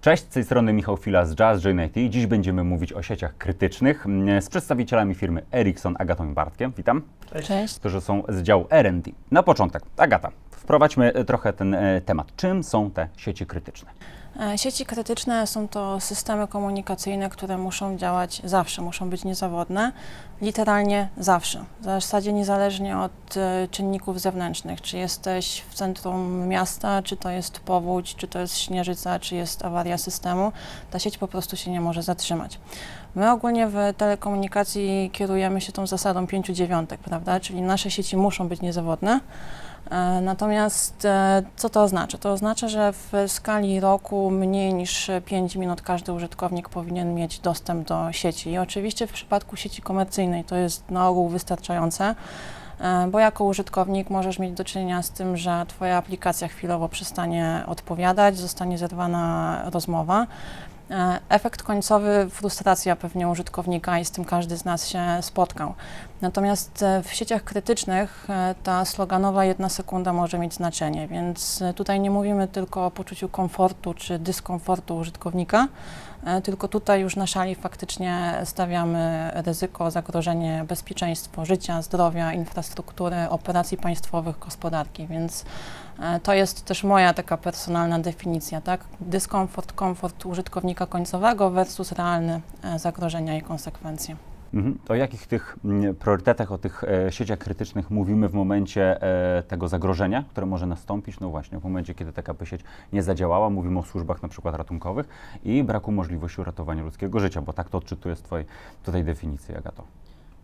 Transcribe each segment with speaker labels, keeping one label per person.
Speaker 1: Cześć, z tej strony Michał Fila z Jazz JNT. Dziś będziemy mówić o sieciach krytycznych mm, z przedstawicielami firmy Ericsson, Agatą i Bartkiem. Witam.
Speaker 2: Cześć.
Speaker 1: Którzy są z działu R&D. Na początek, Agata, wprowadźmy trochę ten e, temat. Czym są te sieci krytyczne?
Speaker 2: E, Sieci krytyczne są to systemy komunikacyjne, które muszą działać zawsze, muszą być niezawodne, literalnie zawsze. W zasadzie niezależnie od e, czynników zewnętrznych, czy jesteś w centrum miasta, czy to jest powódź, czy to jest śnieżyca, czy jest awaria systemu, ta sieć po prostu się nie może zatrzymać. My ogólnie w telekomunikacji kierujemy się tą zasadą pięciu dziewiątek, prawda? Czyli nasze sieci muszą być niezawodne. E, Natomiast e, co to oznacza? To oznacza, że w skali roku mniej niż 5 minut każdy użytkownik powinien mieć dostęp do sieci. I oczywiście w przypadku sieci komercyjnej to jest na ogół wystarczające, e, bo jako użytkownik możesz mieć do czynienia z tym, że Twoja aplikacja chwilowo przestanie odpowiadać, zostanie zerwana rozmowa. E, Efekt końcowy frustracja pewnie użytkownika i z tym każdy z nas się spotkał. Natomiast e, w sieciach krytycznych e, ta sloganowa jedna sekunda może mieć znaczenie, więc tutaj nie mówimy tylko o poczuciu komfortu czy dyskomfortu użytkownika, tylko tutaj już na szali faktycznie stawiamy ryzyko, zagrożenie bezpieczeństwo życia, zdrowia, infrastruktury, operacji państwowych, gospodarki, więc to jest też moja taka personalna definicja, tak? Dyskomfort, komfort użytkownika końcowego versus realne e, zagrożenia i konsekwencje.
Speaker 1: Mhm. O jakich tych mm, priorytetach, o tych e, sieciach krytycznych mówimy w momencie e, tego zagrożenia, które może nastąpić? No właśnie, w momencie, kiedy taka sieć nie zadziałała, mówimy o służbach na przykład ratunkowych i braku możliwości uratowania ludzkiego życia, bo tak to odczytuję z Twojej tutaj definicji, Agato.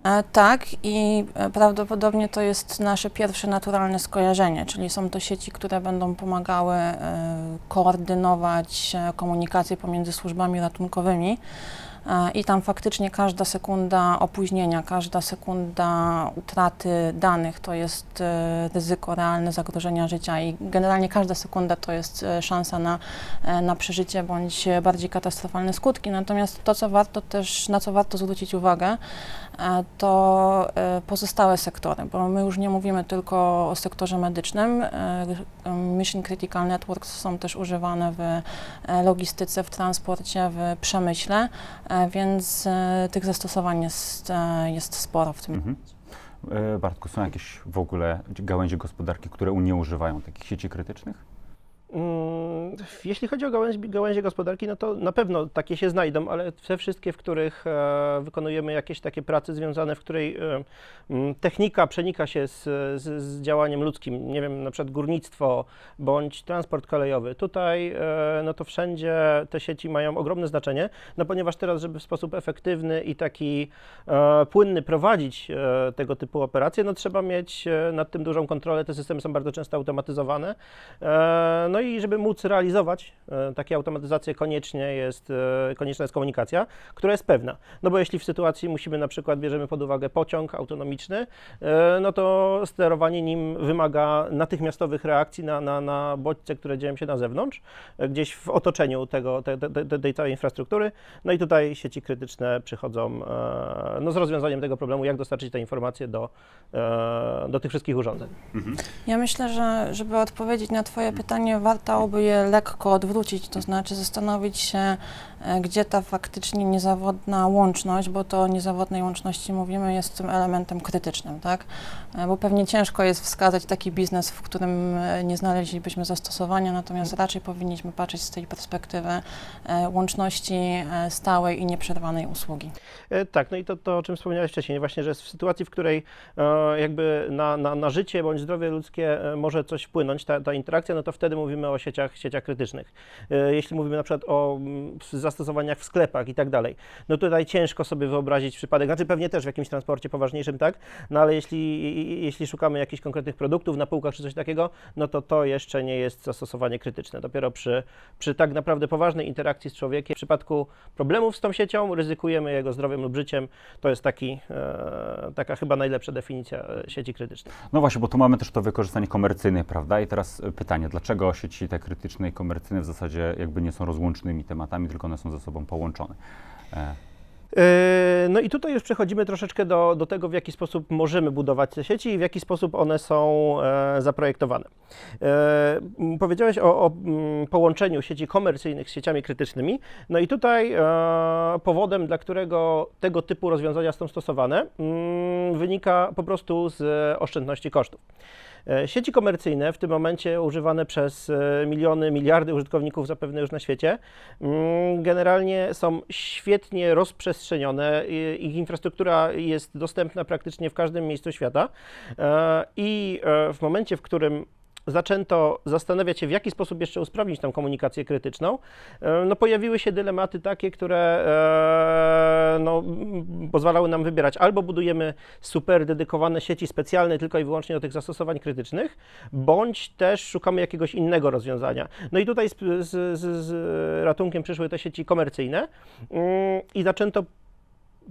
Speaker 2: E, Tak i e, prawdopodobnie to jest nasze pierwsze naturalne skojarzenie, czyli są to sieci, które będą pomagały e, koordynować komunikację pomiędzy służbami ratunkowymi. I tam faktycznie każda sekunda opóźnienia, każda sekunda utraty danych to jest ryzyko, realne zagrożenia życia i generalnie każda sekunda to jest szansa na, na przeżycie bądź bardziej katastrofalne skutki. Natomiast to, co warto też, na co warto zwrócić uwagę, to e, pozostałe sektory, bo my już nie mówimy tylko o sektorze medycznym. E, Mission Critical Networks są też używane w e, logistyce, w transporcie, w przemyśle, e, więc e, tych zastosowań jest, e, jest sporo w tym.
Speaker 1: Mhm. E, Bartku, są jakieś w ogóle gałęzie gospodarki, które nie używają takich sieci krytycznych?
Speaker 3: Mm, Jeśli chodzi o gałęzie, gospodarki, no to na pewno takie się znajdą, ale te wszystkie, w których e, wykonujemy jakieś takie prace związane, w której e, mm, technika przenika się z, z, z działaniem ludzkim, nie wiem, na przykład górnictwo bądź transport kolejowy. Tutaj, e, no to wszędzie te sieci mają ogromne znaczenie, no ponieważ teraz, żeby w sposób efektywny i taki płynny prowadzić tego typu operacje, no trzeba mieć nad tym dużą kontrolę. Te systemy są bardzo często automatyzowane. No i żeby móc realizować e, takie automatyzacje, koniecznie jest, e, konieczna jest komunikacja, która jest pewna. No bo jeśli w sytuacji musimy na przykład, bierzemy pod uwagę pociąg autonomiczny, e, no to sterowanie nim wymaga natychmiastowych reakcji na, na, na bodźce, które dzieją się na zewnątrz, gdzieś w otoczeniu tego, te, te, te, tej całej infrastruktury. No i tutaj sieci krytyczne przychodzą no, z rozwiązaniem tego problemu, jak dostarczyć te informacje do, do tych wszystkich urządzeń.
Speaker 2: Ja myślę, że żeby odpowiedzieć na Twoje pytanie, warto by je lekko odwrócić, to znaczy zastanowić się, e, gdzie ta faktycznie niezawodna łączność, bo to o niezawodnej łączności mówimy, jest tym elementem krytycznym, tak? E, Bo pewnie ciężko jest wskazać taki biznes, w którym e, nie znaleźlibyśmy zastosowania, natomiast raczej powinniśmy patrzeć z tej perspektywy łączności stałej i nieprzerwanej usługi.
Speaker 3: Tak, no i to, to o czym wspomniałeś wcześniej, właśnie, że w sytuacji, w której jakby na, na, na życie bądź zdrowie ludzkie może coś wpłynąć, ta, ta interakcja, no to wtedy mówimy o sieciach, sieciach krytycznych. E, Jeśli mówimy na przykład o mm, zastosowaniach w sklepach i tak dalej, no tutaj ciężko sobie wyobrazić przypadek, znaczy pewnie też w jakimś transporcie poważniejszym, tak, no ale jeśli, jeśli szukamy jakichś konkretnych produktów na półkach czy coś takiego, no to to jeszcze nie jest zastosowanie krytyczne. Dopiero przy, przy tak naprawdę poważnej interakcji z człowiekiem, w przypadku problemów z tą siecią, ryzykujemy jego zdrowiem lub życiem. To jest taki, e, taka chyba najlepsza definicja e, sieci krytycznej.
Speaker 1: No właśnie, bo tu mamy też to wykorzystanie komercyjne, prawda? I teraz e, pytanie, dlaczego sieci te krytyczne i komercyjne w zasadzie jakby nie są rozłącznymi tematami, tylko one są ze sobą połączone? E,
Speaker 3: E, No i tutaj już przechodzimy troszeczkę do, do tego, w jaki sposób możemy budować te sieci i w jaki sposób one są e, zaprojektowane. E, m, Powiedziałeś o, o połączeniu sieci komercyjnych z sieciami krytycznymi. No i tutaj e, powodem, dla którego tego typu rozwiązania są stosowane, mm, wynika po prostu z oszczędności kosztów. E, Sieci komercyjne, w tym momencie używane przez e, miliony, miliardy użytkowników zapewne już na świecie, mm, generalnie są świetnie rozprzestrzenione. Ich infrastruktura jest dostępna praktycznie w każdym miejscu świata. E, I w momencie, w którym zaczęto zastanawiać się, w jaki sposób jeszcze usprawnić tą komunikację krytyczną, e, no pojawiły się dylematy takie, które e, no, pozwalały nam wybierać albo budujemy super dedykowane sieci specjalne tylko i wyłącznie do tych zastosowań krytycznych, bądź też szukamy jakiegoś innego rozwiązania. No i tutaj z, z, z, z ratunkiem przyszły te sieci komercyjne mm, i zaczęto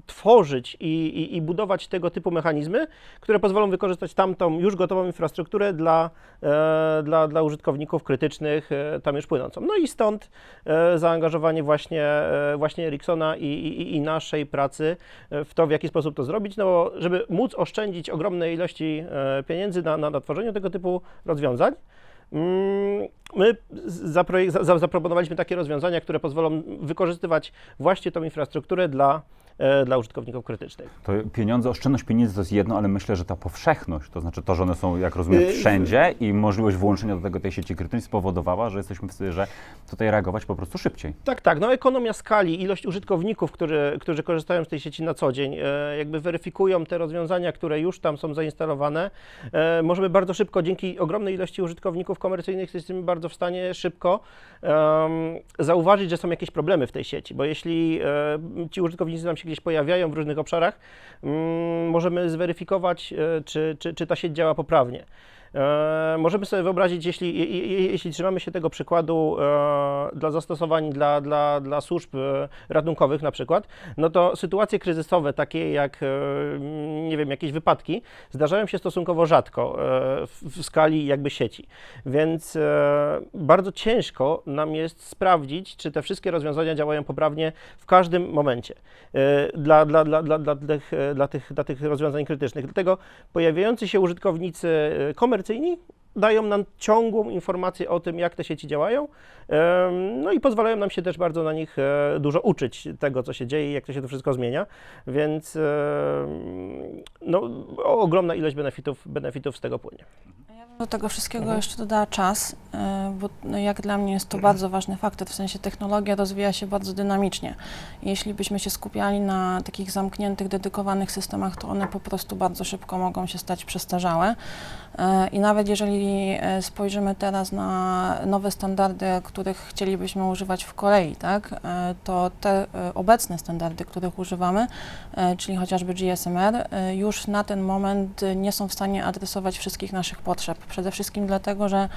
Speaker 3: tworzyć i, i, i budować tego typu mechanizmy, które pozwolą wykorzystać tamtą już gotową infrastrukturę dla, e, dla, dla użytkowników krytycznych e, tam już płynącą. No i stąd e, zaangażowanie właśnie, e, właśnie Ericssona i, i, i naszej pracy e, w to, w jaki sposób to zrobić, no bo żeby móc oszczędzić ogromne ilości e, pieniędzy na, na, na tworzeniu tego typu rozwiązań, Mm, My zaproponowaliśmy takie rozwiązania, które pozwolą wykorzystywać właśnie tą infrastrukturę dla, dla użytkowników krytycznych.
Speaker 1: To pieniądze, oszczędność pieniędzy to jest jedno, ale myślę, że ta powszechność, to znaczy to, że one są, jak rozumiem,
Speaker 3: Yy,
Speaker 1: wszędzie i możliwość włączenia do tego tej sieci krytycznej spowodowała, że jesteśmy w stanie, że tutaj reagować po prostu szybciej.
Speaker 3: Tak, tak. No ekonomia skali, ilość użytkowników, którzy, którzy korzystają z tej sieci na co dzień, e, jakby weryfikują te rozwiązania, które już tam są zainstalowane. E, możemy bardzo szybko, dzięki ogromnej ilości użytkowników komercyjnych, jesteśmy bardzo w stanie szybko em, zauważyć, że są jakieś problemy w tej sieci, bo jeśli e, ci użytkownicy nam się gdzieś pojawiają w różnych obszarach, mm, możemy zweryfikować, e, czy, czy, czy ta sieć działa poprawnie. E, możemy sobie wyobrazić, jeśli, je- je- jeśli trzymamy się tego przykładu e, dla zastosowań dla, dla, dla służb e, ratunkowych na przykład, no to sytuacje kryzysowe, takie jak, e, nie wiem, jakieś wypadki, zdarzają się stosunkowo rzadko e, w, w skali jakby sieci. Więc e, bardzo ciężko nam jest sprawdzić, czy te wszystkie rozwiązania działają poprawnie w każdym momencie e, dla, dla, dla, dla, dla, tych, e, dla, tych, dla tych rozwiązań krytycznych. Dlatego pojawiający się użytkownicy e, komercyjni dają nam ciągłą informację o tym, jak te sieci działają, no i pozwalają nam się też bardzo na nich e, dużo uczyć tego, co się dzieje i jak to się to wszystko zmienia, więc no, ogromna ilość benefitów, benefitów z tego płynie.
Speaker 2: Do tego wszystkiego
Speaker 3: Mhm.
Speaker 2: jeszcze dodała czas, bo no jak dla mnie jest to bardzo ważny faktor, w sensie technologia rozwija się bardzo dynamicznie. Jeśli byśmy się skupiali na takich zamkniętych, dedykowanych systemach, to one po prostu bardzo szybko mogą się stać przestarzałe. Y, I nawet jeżeli y, spojrzymy teraz na nowe standardy, których chcielibyśmy używać w kolei, tak, to te obecne standardy, których używamy, czyli chociażby GSMR, już na ten moment nie są w stanie adresować wszystkich naszych potrzeb. Przede wszystkim dlatego, że e,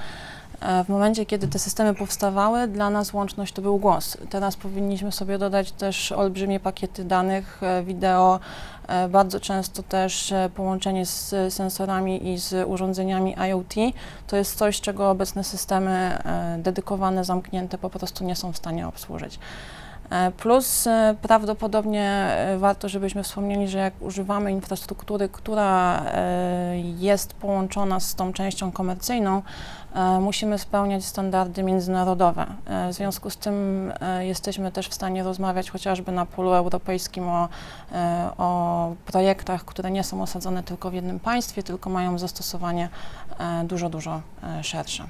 Speaker 2: w momencie, kiedy te systemy powstawały, dla nas łączność to był głos. Teraz powinniśmy sobie dodać też olbrzymie pakiety danych, e, wideo, e, bardzo często też e, połączenie z sensorami i z urządzeniami IoT. To jest coś, czego obecne systemy e, dedykowane, zamknięte po prostu nie są w stanie obsłużyć. E, Plus e, prawdopodobnie e, warto, żebyśmy wspomnieli, że jak używamy infrastruktury, która jest połączona z tą częścią komercyjną, musimy spełniać standardy międzynarodowe. W związku z tym jesteśmy też w stanie rozmawiać chociażby na polu europejskim o, o projektach, które nie są osadzone tylko w jednym państwie, tylko mają zastosowanie dużo, dużo szersze.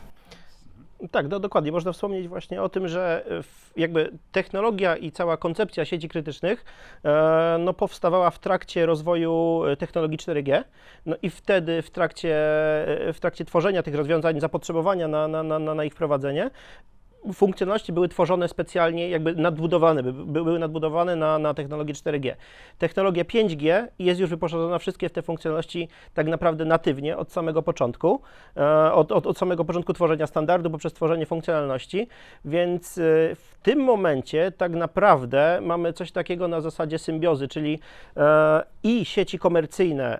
Speaker 3: Tak, no, dokładnie. Można wspomnieć właśnie o tym, że e, jakby technologia i cała koncepcja sieci krytycznych e, no, powstawała w trakcie rozwoju e, technologii 4G. No i wtedy w trakcie, w trakcie tworzenia tych rozwiązań, zapotrzebowania na, na, na, na ich wprowadzenie, funkcjonalności były tworzone specjalnie, jakby nadbudowane, by- by- były nadbudowane na, na technologię 4G. Technologia 5G jest już wyposażona wszystkie te funkcjonalności tak naprawdę natywnie od samego początku, e, od, od, od samego początku tworzenia standardu poprzez tworzenie funkcjonalności, więc e, w tym momencie tak naprawdę mamy coś takiego na zasadzie symbiozy, czyli e, i sieci komercyjne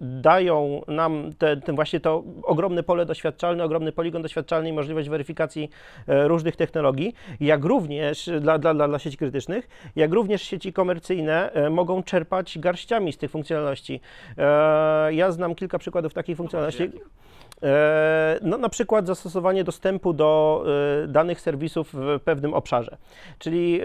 Speaker 3: dają nam te, ten właśnie to ogromne pole doświadczalne, ogromny poligon doświadczalny i możliwość weryfikacji różnych technologii, jak również dla, dla, dla, sieci krytycznych, jak również sieci komercyjne e, mogą czerpać garściami z tych funkcjonalności. E, Ja znam kilka przykładów takich funkcjonalności. E, No, na przykład zastosowanie dostępu do e, danych serwisów w pewnym obszarze. Czyli e,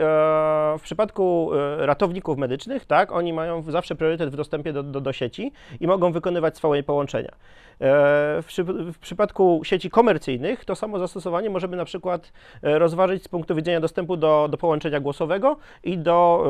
Speaker 3: w przypadku ratowników medycznych, tak, oni mają zawsze priorytet w dostępie do, do, do sieci i mogą wykonywać swoje połączenia. W, w przypadku sieci komercyjnych to samo zastosowanie możemy na przykład rozważyć z punktu widzenia dostępu do, do połączenia głosowego i do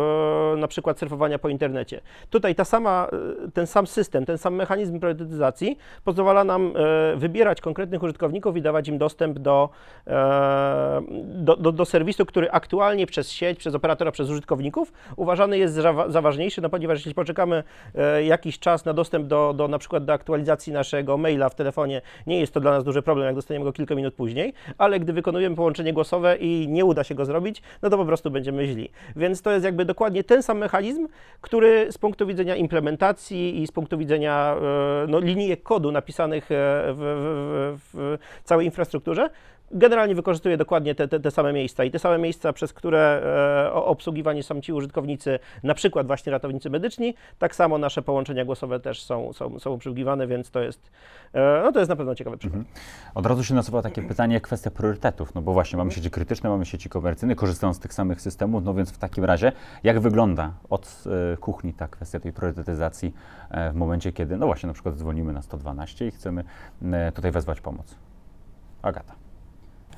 Speaker 3: na przykład surfowania po internecie. Tutaj ta sama, ten sam system, ten sam mechanizm priorytetyzacji pozwala nam wybierać konkretnych użytkowników i dawać im dostęp do, e, do, do, do serwisu, który aktualnie przez sieć, przez operatora, przez użytkowników uważany jest za, za ważniejszy, no ponieważ jeśli poczekamy e, jakiś czas na dostęp do, do na przykład do aktualizacji naszego maila w telefonie, nie jest to dla nas duży problem, jak dostaniemy go kilka minut później, ale gdy wykonujemy połączenie głosowe i nie uda się go zrobić, no to po prostu będziemy źli. Więc to jest jakby dokładnie ten sam mechanizm, który z punktu widzenia implementacji i z punktu widzenia e, no, linijek kodu napisanych w, w, w, w całej infrastrukturze, generalnie wykorzystuje dokładnie te, te, te same miejsca i te same miejsca, przez które e, obsługiwani są ci użytkownicy, na przykład właśnie ratownicy medyczni, tak samo nasze połączenia głosowe też są, są, są obsługiwane, więc to jest, e, no to jest na pewno ciekawy przykład.
Speaker 1: Od razu się nasuwa takie pytanie, kwestia priorytetów, no bo właśnie mamy sieci krytyczne, mamy sieci komercyjne, korzystają z tych samych systemów, no więc w takim razie, jak wygląda od e, kuchni ta kwestia tej priorytetyzacji e, w momencie, kiedy, no właśnie na przykład dzwonimy na 112 i chcemy e, tutaj wezwać pomoc? Agata.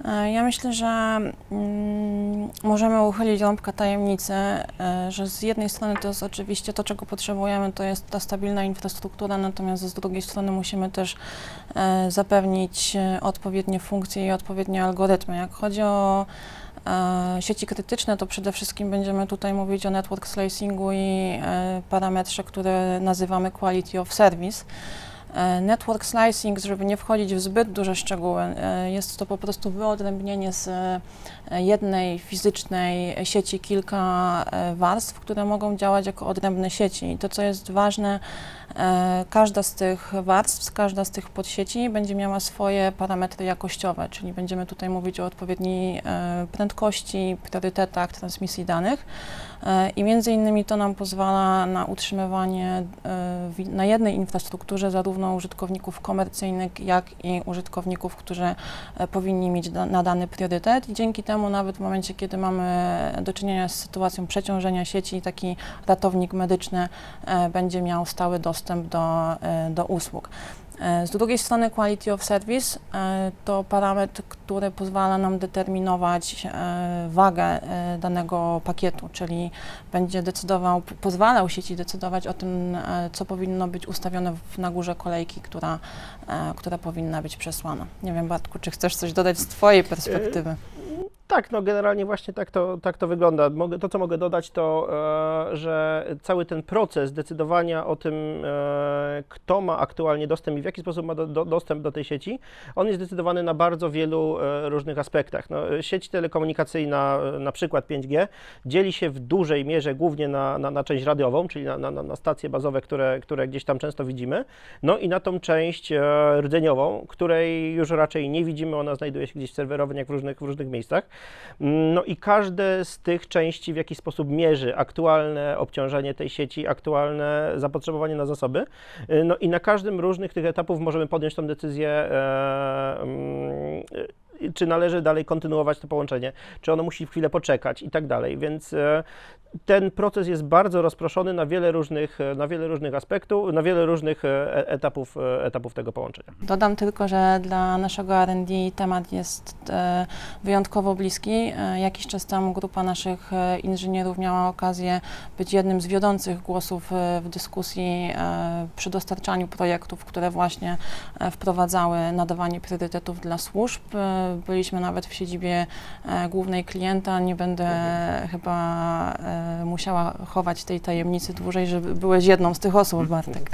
Speaker 2: E, Ja myślę, że mm, możemy uchylić rąbkę tajemnicy, e, że z jednej strony to jest oczywiście to, czego potrzebujemy, to jest ta stabilna infrastruktura, natomiast z drugiej strony musimy też e, zapewnić odpowiednie funkcje i odpowiednie algorytmy. Jak chodzi o sieci krytyczne, to przede wszystkim będziemy tutaj mówić o network slicingu i parametrze, który nazywamy quality of service. E, Network slicing, żeby nie wchodzić w zbyt duże szczegóły, e, jest to po prostu wyodrębnienie z jednej fizycznej sieci kilka e, warstw, które mogą działać jako odrębne sieci. I to, co jest ważne, e, każda z tych warstw, każda z tych podsieci będzie miała swoje parametry jakościowe, czyli będziemy tutaj mówić o odpowiedniej e, prędkości, priorytetach transmisji danych. I między innymi to nam pozwala na utrzymywanie na jednej infrastrukturze zarówno użytkowników komercyjnych, jak i użytkowników, którzy powinni mieć da, nadany priorytet. I dzięki temu nawet w momencie, kiedy mamy do czynienia z sytuacją przeciążenia sieci, taki ratownik medyczny e, będzie miał stały dostęp do, e, do usług. E, Z drugiej strony quality of service to parametr, który pozwala nam determinować wagę danego pakietu, czyli będzie decydował, pozwalał sieci decydować o tym, co powinno być ustawione na górze kolejki, która, która powinna być przesłana. Nie wiem, Bartku, czy chcesz coś dodać z Twojej perspektywy?
Speaker 3: Tak, no generalnie właśnie tak to, tak to wygląda. Mogę, to, co mogę dodać, to, e, że cały ten proces decydowania o tym, e, kto ma aktualnie dostęp i w jaki sposób ma do, do, dostęp do tej sieci, on jest decydowany na bardzo wielu e, różnych aspektach. No, e, sieć telekomunikacyjna, e, na przykład 5G, dzieli się w dużej mierze głównie na, na, na część radiową, czyli na, na, na stacje bazowe, które, które gdzieś tam często widzimy, no i na tą część e, rdzeniową, której już raczej nie widzimy, ona znajduje się gdzieś w serwerowniach w różnych, w różnych miejscach. No i każde z tych części w jakiś sposób mierzy aktualne obciążenie tej sieci, aktualne zapotrzebowanie na zasoby. No i na każdym różnych tych etapów możemy podjąć tą decyzję, e, mm, czy należy dalej kontynuować to połączenie, czy ono musi chwilę poczekać i tak dalej. Więc e, ten proces jest bardzo rozproszony na wiele różnych, e, na wiele różnych aspektów, na wiele różnych e, etapów, e, etapów tego połączenia.
Speaker 2: Dodam tylko, że dla naszego R&D temat jest wyjątkowo bliski. Jakiś czas temu grupa naszych inżynierów miała okazję być jednym z wiodących głosów w dyskusji przy dostarczaniu projektów, które właśnie wprowadzały nadawanie priorytetów dla służb. Byliśmy nawet w siedzibie głównej klienta. Nie będę chyba e, musiała chować tej tajemnicy dłużej, żeby byłeś jedną z tych osób, Bartek.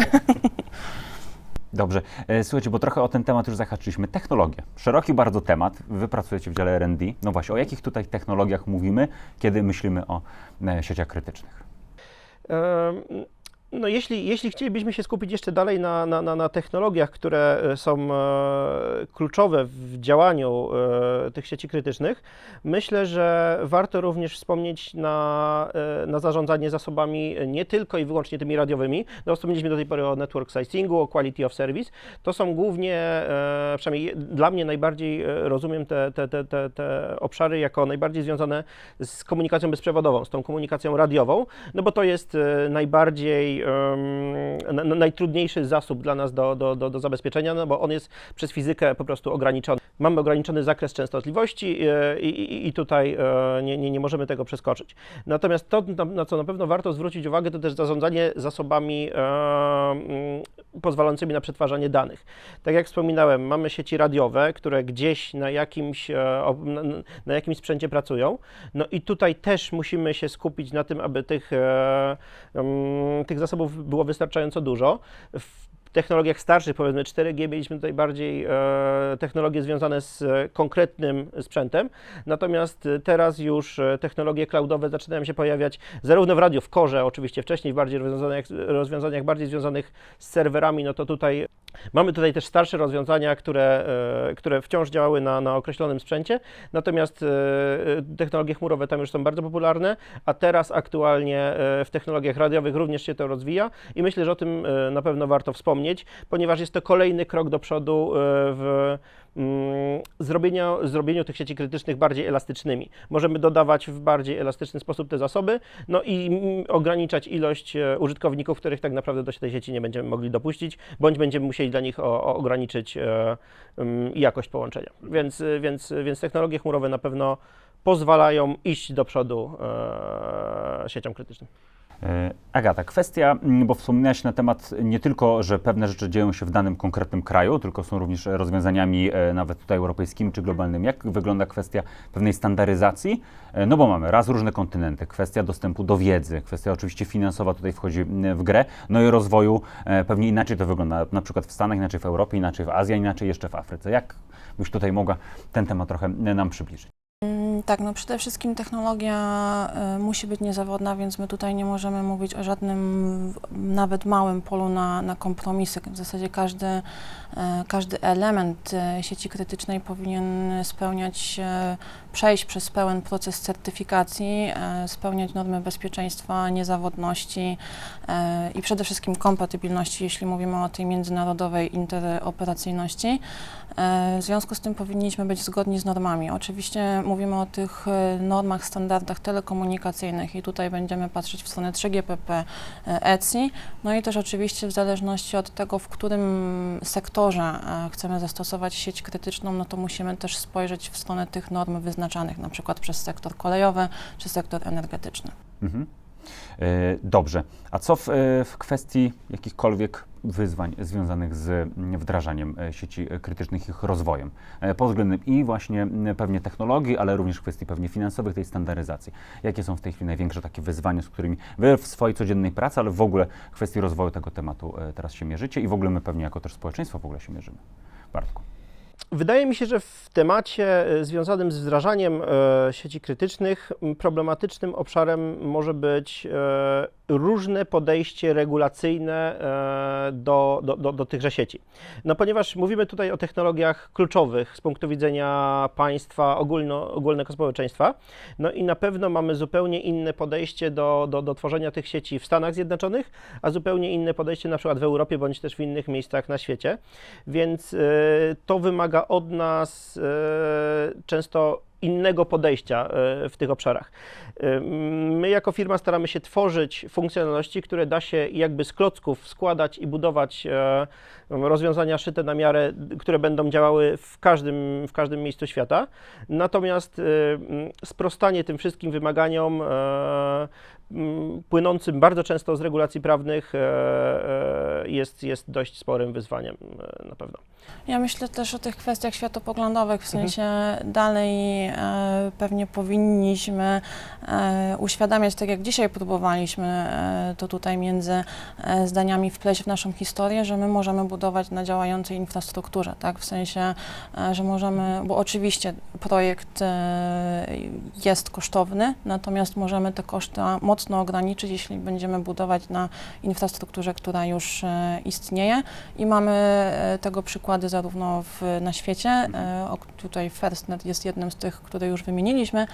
Speaker 1: Dobrze. E, Słuchajcie, bo trochę o ten temat już zahaczyliśmy. Technologie. Szeroki bardzo temat. Wy pracujecie w dziale R&D. No właśnie, o jakich tutaj technologiach mówimy, kiedy myślimy o e, sieciach krytycznych?
Speaker 3: No jeśli, jeśli chcielibyśmy się skupić jeszcze dalej na, na, na, na technologiach, które e, są e, kluczowe w działaniu e, tych sieci krytycznych, myślę, że warto również wspomnieć na, na zarządzanie zasobami nie tylko i wyłącznie tymi radiowymi. No, wspomnieliśmy do tej pory o network sizingu, o quality of service. To są głównie, przynajmniej dla mnie najbardziej rozumiem te, te, te, te, te obszary jako najbardziej związane z komunikacją bezprzewodową, z tą komunikacją radiową, no bo to jest najbardziej, na- najtrudniejszy zasób dla nas do, do, do, do zabezpieczenia, no bo on jest przez fizykę po prostu ograniczony. Mamy ograniczony zakres częstotliwości e, i, i, i tutaj e, nie, nie, nie możemy tego przeskoczyć. Natomiast to, na, co na pewno warto zwrócić uwagę, to też zarządzanie zasobami e, pozwalającymi na przetwarzanie danych. Tak jak wspominałem, mamy sieci radiowe, które gdzieś na jakimś, na, jakimś sprzęcie pracują. No i tutaj też musimy się skupić na tym, aby tych, tych zasobów było wystarczająco dużo. W technologiach starszych, powiedzmy 4G, mieliśmy tutaj bardziej e, technologie związane z e, konkretnym sprzętem, natomiast e, teraz już technologie cloudowe zaczynają się pojawiać zarówno w radio, w korze, oczywiście wcześniej w bardziej rozwiązaniach, rozwiązaniach bardziej związanych z serwerami, no to tutaj mamy tutaj też starsze rozwiązania, które, które wciąż działały na, na określonym sprzęcie, natomiast technologie chmurowe tam już są bardzo popularne, a teraz aktualnie w technologiach radiowych również się to rozwija i myślę, że o tym na pewno warto wspomnieć, ponieważ jest to kolejny krok do przodu e, w mm, zrobieniu, zrobieniu tych sieci krytycznych bardziej elastycznymi. Możemy dodawać w bardziej elastyczny sposób te zasoby, no i mm, ograniczać ilość e, użytkowników, których tak naprawdę do tej sieci nie będziemy mogli dopuścić, bądź będziemy musieli dla nich o, o ograniczyć e, mm, jakość połączenia. Więc, więc, więc technologie chmurowe na pewno pozwalają iść do przodu sieciom krytycznym.
Speaker 1: E, Agata, kwestia, mm, bo wspominałaś na temat nie tylko, że pewne rzeczy dzieją się w danym konkretnym kraju, tylko są również rozwiązaniami e, nawet tutaj europejskimi czy globalnymi. Jak wygląda kwestia pewnej standaryzacji? E, No bo mamy raz różne kontynenty, kwestia dostępu do wiedzy, kwestia oczywiście finansowa tutaj wchodzi w grę, no i rozwoju pewnie inaczej to wygląda, na przykład w Stanach, inaczej w Europie, inaczej w Azji, inaczej jeszcze w Afryce. Jak byś tutaj mogła ten temat trochę nam przybliżyć?
Speaker 2: Mm, Tak, no przede wszystkim technologia y, musi być niezawodna, więc my tutaj nie możemy mówić o żadnym nawet małym polu na, na kompromisy. W zasadzie każdy, y, każdy element y, sieci krytycznej powinien spełniać, przejść przez pełen proces certyfikacji, spełniać normy bezpieczeństwa, niezawodności i przede wszystkim kompatybilności, jeśli mówimy o tej międzynarodowej interoperacyjności. W związku z tym powinniśmy być zgodni z normami. Oczywiście mówimy o tych e, normach, standardach telekomunikacyjnych i tutaj będziemy patrzeć w stronę 3GPP, e, ECI. No i też oczywiście w zależności od tego, w którym sektorze e, chcemy zastosować sieć krytyczną, no to musimy też spojrzeć w stronę tych norm wyznaczanych, na przykład przez sektor kolejowy czy sektor energetyczny.
Speaker 1: Mhm. E, Dobrze. A co w, e, w kwestii jakichkolwiek wyzwań związanych z mm, wdrażaniem e, sieci krytycznych, ich rozwojem? Pod względem i właśnie m, pewnie technologii, ale również kwestii pewnie finansowych, tej standaryzacji. Jakie są w tej chwili największe takie wyzwania, z którymi wy w swojej codziennej pracy, ale w ogóle w kwestii rozwoju tego tematu teraz się mierzycie i w ogóle my pewnie jako też społeczeństwo w ogóle się mierzymy? Bartku.
Speaker 3: Wydaje mi się, że w temacie e, związanym z wdrażaniem e, sieci krytycznych problematycznym obszarem może być e, różne podejście regulacyjne e, do, do, do, do tychże sieci. No ponieważ mówimy tutaj o technologiach kluczowych z punktu widzenia państwa, ogólno, ogólnego społeczeństwa, no i na pewno mamy zupełnie inne podejście do, do, do tworzenia tych sieci w Stanach Zjednoczonych, a zupełnie inne podejście na przykład w Europie bądź też w innych miejscach na świecie. Więc e, to wymaga od nas e, często innego podejścia e, w tych obszarach. E, My jako firma staramy się tworzyć funkcjonalności, które da się jakby z klocków składać i budować e, rozwiązania szyte na miarę, które będą działały w każdym, w każdym miejscu świata. Natomiast sprostanie tym wszystkim wymaganiom płynącym bardzo często z regulacji prawnych e, e, jest, jest dość sporym wyzwaniem e, na pewno.
Speaker 2: Ja myślę też o tych kwestiach światopoglądowych, w
Speaker 3: Mhm.
Speaker 2: sensie dalej e, pewnie powinniśmy uświadamiać, tak jak dzisiaj próbowaliśmy to tutaj między zdaniami wpleść w naszą historię, że my możemy budować na działającej infrastrukturze, tak, w sensie, że możemy, bo oczywiście projekt jest kosztowny, natomiast możemy te koszty mocno ograniczyć, jeśli będziemy budować na infrastrukturze, która już e, istnieje. I mamy e, tego przykłady zarówno w, na świecie, e, tutaj FirstNet jest jednym z tych, które już wymieniliśmy,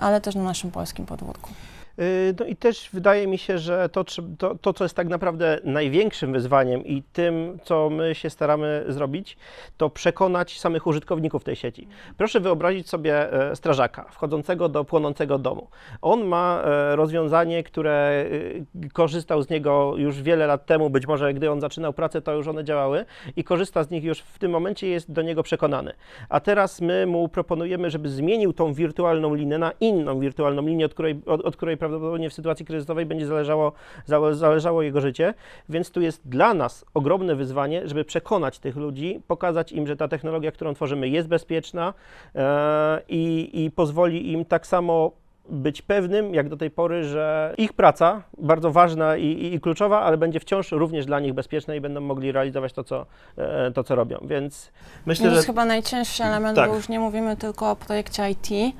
Speaker 2: ale też na naszym polskim podwórku.
Speaker 3: Y, No i też wydaje mi się, że to, to, to, co jest tak naprawdę największym wyzwaniem i tym, co my się staramy zrobić, to przekonać samych użytkowników tej sieci. Proszę wyobrazić sobie e, strażaka wchodzącego do płonącego domu. On ma e, rozwiązanie, które y, korzystał z niego już wiele lat temu, być może gdy on zaczynał pracę, to już one działały i korzysta z nich już w tym momencie, jest do niego przekonany. A teraz my mu proponujemy, żeby zmienił tą wirtualną linię na inną wirtualną linię, od której, od, od której prawdopodobnie w sytuacji kryzysowej będzie zależało, zale- zależało jego życie. Więc tu jest dla nas ogromne wyzwanie, żeby przekonać tych ludzi, pokazać im, że ta technologia, którą tworzymy, jest bezpieczna e, i, i pozwoli im tak samo być pewnym, jak do tej pory, że ich praca, bardzo ważna i, i, i kluczowa, ale będzie wciąż również dla nich bezpieczna i będą mogli realizować to, co, e, to, co robią. Więc myślę,
Speaker 2: to
Speaker 3: że
Speaker 2: jest chyba najcięższy element,
Speaker 3: Tak.
Speaker 2: bo już nie mówimy tylko o projekcie IT,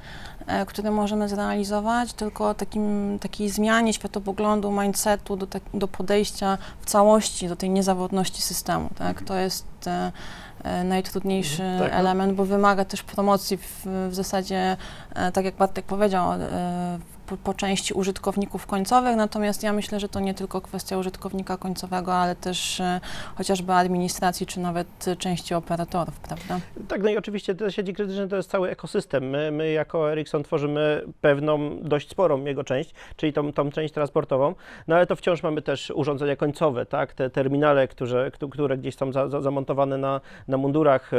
Speaker 2: e, który możemy zrealizować, tylko o takim, takiej zmianie światopoglądu, mindsetu, do, tak, do podejścia w całości do tej niezawodności systemu. Tak? To jest e, najtrudniejszy
Speaker 3: Tak, no.
Speaker 2: element, bo wymaga też promocji w, w zasadzie, e, tak jak Bartek powiedział, e, po, po części użytkowników końcowych, natomiast ja myślę, że to nie tylko kwestia użytkownika końcowego, ale też e, chociażby administracji, czy nawet e, części operatorów, prawda?
Speaker 3: Tak, no i oczywiście te sieci krytyczne to jest cały ekosystem. My, my jako Ericsson tworzymy pewną, dość sporą jego część, czyli tą, tą część transportową, no ale to wciąż mamy też urządzenia końcowe, tak, te terminale, które, któ- które gdzieś są za, za, zamontowane na, na mundurach e,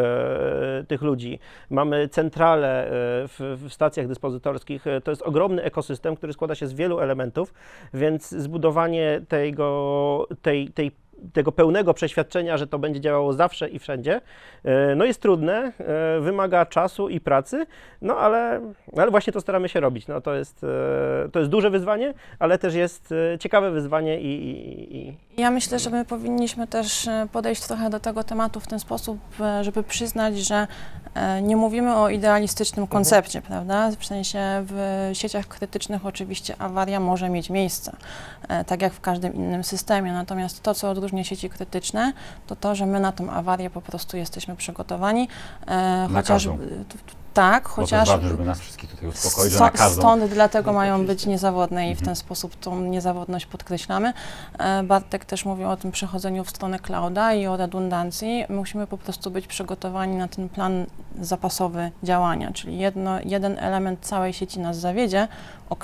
Speaker 3: tych ludzi. Mamy centrale e, w, w stacjach dyspozytorskich. To jest ogromny ekosystem, który składa się z wielu elementów, więc zbudowanie tego, tej, tej tego pełnego przeświadczenia, że to będzie działało zawsze i wszędzie, e, no jest trudne, e, wymaga czasu i pracy, no ale, ale właśnie to staramy się robić. No to jest, e, to jest duże wyzwanie, ale też jest ciekawe wyzwanie i, i, i
Speaker 2: Ja myślę, że my powinniśmy też podejść trochę do tego tematu w ten sposób, żeby przyznać, że nie mówimy o idealistycznym koncepcie, prawda? W sensie w sieciach krytycznych oczywiście awaria może mieć miejsce, tak jak w każdym innym systemie. Natomiast to, co odróżnia sieci krytyczne, to to, że my na tą awarię po prostu jesteśmy przygotowani. E,
Speaker 1: Na
Speaker 2: chociaż tak,
Speaker 1: Bo to
Speaker 2: chociaż
Speaker 1: ważne, żeby nas wszystkich tutaj uspokoić, że na każdą.
Speaker 2: Stąd dlatego mają być niezawodne i w
Speaker 1: Mhm.
Speaker 2: ten sposób tą niezawodność podkreślamy. E, Bartek też mówił o tym przechodzeniu w stronę clouda i o redundancji. Musimy po prostu być przygotowani na ten plan zapasowy działania, czyli jedno, jeden element całej sieci nas zawiedzie, ok,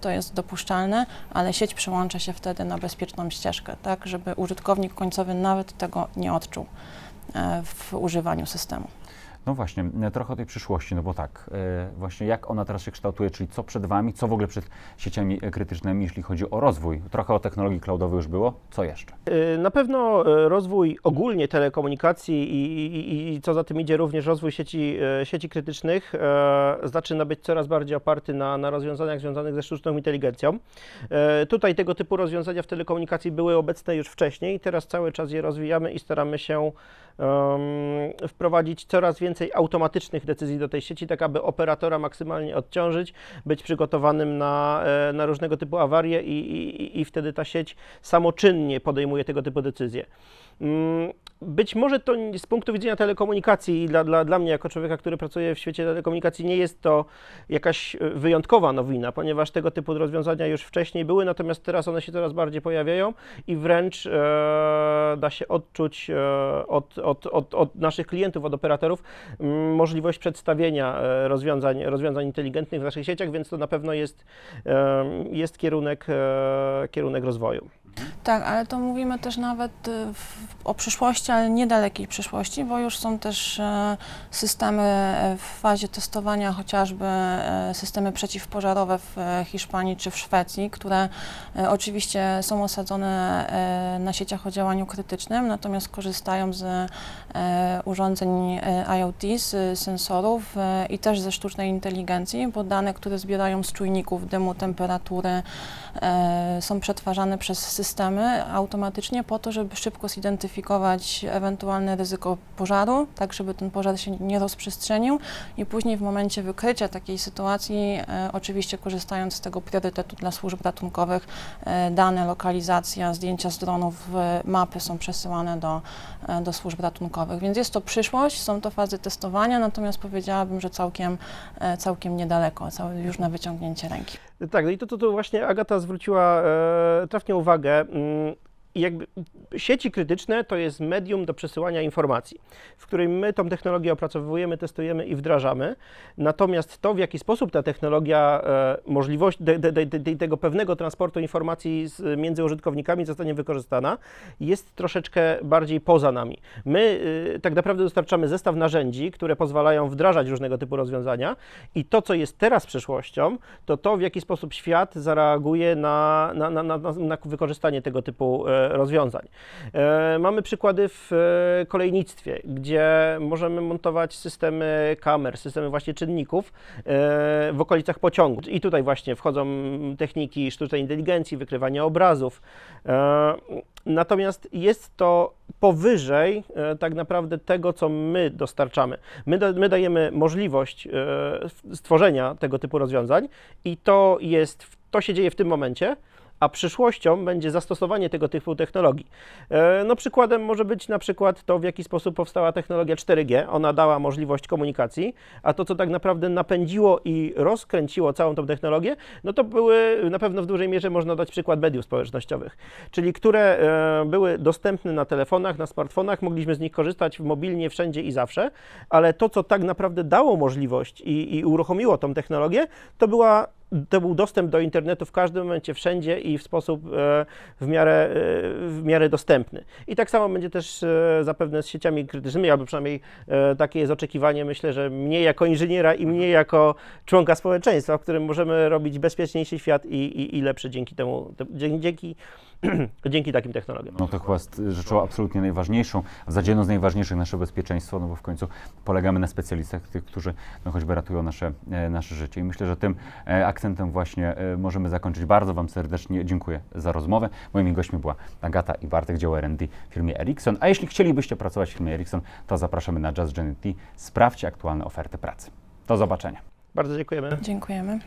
Speaker 2: to jest dopuszczalne, ale sieć przełącza się wtedy na bezpieczną ścieżkę, tak, żeby użytkownik końcowy nawet tego nie odczuł e, w używaniu systemu.
Speaker 1: No właśnie, e, trochę o tej przyszłości, no bo tak, e, właśnie jak ona teraz się kształtuje, czyli co przed Wami, co w ogóle przed sieciami e, krytycznymi, jeśli chodzi o rozwój. Trochę o technologii cloudowej już było, co jeszcze?
Speaker 3: Y, Na pewno rozwój ogólnie telekomunikacji i, i, i co za tym idzie również rozwój sieci, sieci krytycznych e, zaczyna być coraz bardziej oparty na, na rozwiązaniach związanych ze sztuczną inteligencją. E, Tutaj tego typu rozwiązania w telekomunikacji były obecne już wcześniej, teraz cały czas je rozwijamy i staramy się em, wprowadzić coraz więcej automatycznych decyzji do tej sieci, tak aby operatora maksymalnie odciążyć, być przygotowanym na, e, na różnego typu awarie i, i, i wtedy ta sieć samoczynnie podejmuje tego typu decyzje. Mm, Być może to z punktu widzenia telekomunikacji dla, dla, dla mnie jako człowieka, który pracuje w świecie telekomunikacji nie jest to jakaś e, wyjątkowa nowina, ponieważ tego typu rozwiązania już wcześniej były, natomiast teraz one się coraz bardziej pojawiają i wręcz e, da się odczuć e, od, od, od, od naszych klientów, od operatorów możliwość przedstawienia e, rozwiązań, rozwiązań inteligentnych w naszych sieciach, więc to na pewno jest, e, jest kierunek, e, kierunek rozwoju.
Speaker 2: Tak, ale to mówimy też nawet y, w, o przyszłości, ale niedalekiej przyszłości, bo już są też e, systemy e, w fazie testowania, chociażby e, systemy przeciwpożarowe w Hiszpanii czy w Szwecji, które oczywiście są osadzone na sieciach o działaniu krytycznym, natomiast korzystają z urządzeń IoT z sensorów i też ze sztucznej inteligencji, bo dane, które zbierają z czujników dymu, temperatury, są przetwarzane przez systemy automatycznie po to, żeby szybko zidentyfikować ewentualne ryzyko pożaru, tak żeby ten pożar się nie rozprzestrzenił i później w momencie wykrycia takiej sytuacji, e, oczywiście korzystając z tego priorytetu dla służb ratunkowych, e, dane, lokalizacja, zdjęcia z dronów, e, mapy są przesyłane do, e, do służb ratunkowych. Więc jest to przyszłość, są to fazy testowania, natomiast powiedziałabym, że całkiem, e, całkiem niedaleko, cały, już na wyciągnięcie ręki.
Speaker 3: Tak, no i to, to, to właśnie Agata zwróciła e, trafnie uwagę. Mm, i jakby sieci krytyczne to jest medium do przesyłania informacji, w którym my tą technologię opracowujemy, testujemy i wdrażamy. Natomiast to, w jaki sposób ta technologia, e, możliwość de, de, de, tego pewnego transportu informacji z, między użytkownikami zostanie wykorzystana, jest troszeczkę bardziej poza nami. My y, tak naprawdę dostarczamy zestaw narzędzi, które pozwalają wdrażać różnego typu rozwiązania i to, co jest teraz przyszłością, to to, w jaki sposób świat zareaguje na, na, na, na, na wykorzystanie tego typu e, rozwiązań. E, Mamy przykłady w e, kolejnictwie, gdzie możemy montować systemy kamer, systemy właśnie czynników e, w okolicach pociągu. I tutaj właśnie wchodzą techniki sztucznej inteligencji, wykrywania obrazów. Natomiast jest to powyżej tak naprawdę tego, co my dostarczamy. My, da, my dajemy możliwość stworzenia tego typu rozwiązań i to jest, to się dzieje w tym momencie, a przyszłością będzie zastosowanie tego typu technologii. E, No przykładem może być na przykład to, w jaki sposób powstała technologia 4G. Ona dała możliwość komunikacji, a to, co tak naprawdę napędziło i rozkręciło całą tą technologię, no to były na pewno w dużej mierze można dać przykład mediów społecznościowych, czyli które e, były dostępne na telefonach, na smartfonach, mogliśmy z nich korzystać mobilnie, wszędzie i zawsze, ale to, co tak naprawdę dało możliwość i, i uruchomiło tą technologię, to była to był dostęp do internetu w każdym momencie, wszędzie i w sposób e, w miarę, e, w miarę dostępny. I tak samo będzie też e, zapewne z sieciami krytycznymi, albo przynajmniej takie jest oczekiwanie, myślę, że mnie jako inżyniera i mnie jako członka społeczeństwa, w którym możemy robić bezpieczniejszy świat i, i, i lepszy dzięki temu, te, dzięki, dzięki, takim technologiom.
Speaker 1: No to chyba jest rzeczą absolutnie najważniejszą, w zasadzie jedną z najważniejszych nasze bezpieczeństwo, no bo w końcu polegamy na specjalistach, tych, którzy no choćby ratują nasze, e, nasze życie. I myślę, że tym e, akcentem właśnie e, możemy zakończyć. Bardzo Wam serdecznie dziękuję za rozmowę. Moimi gośćmi była Agata i Bartek, dział R&D w firmie Ericsson. A jeśli chcielibyście pracować w firmie Ericsson, to zapraszamy na Just Gen Sprawdźcie aktualne oferty pracy. Do zobaczenia.
Speaker 3: Bardzo dziękujemy.
Speaker 2: Dziękujemy.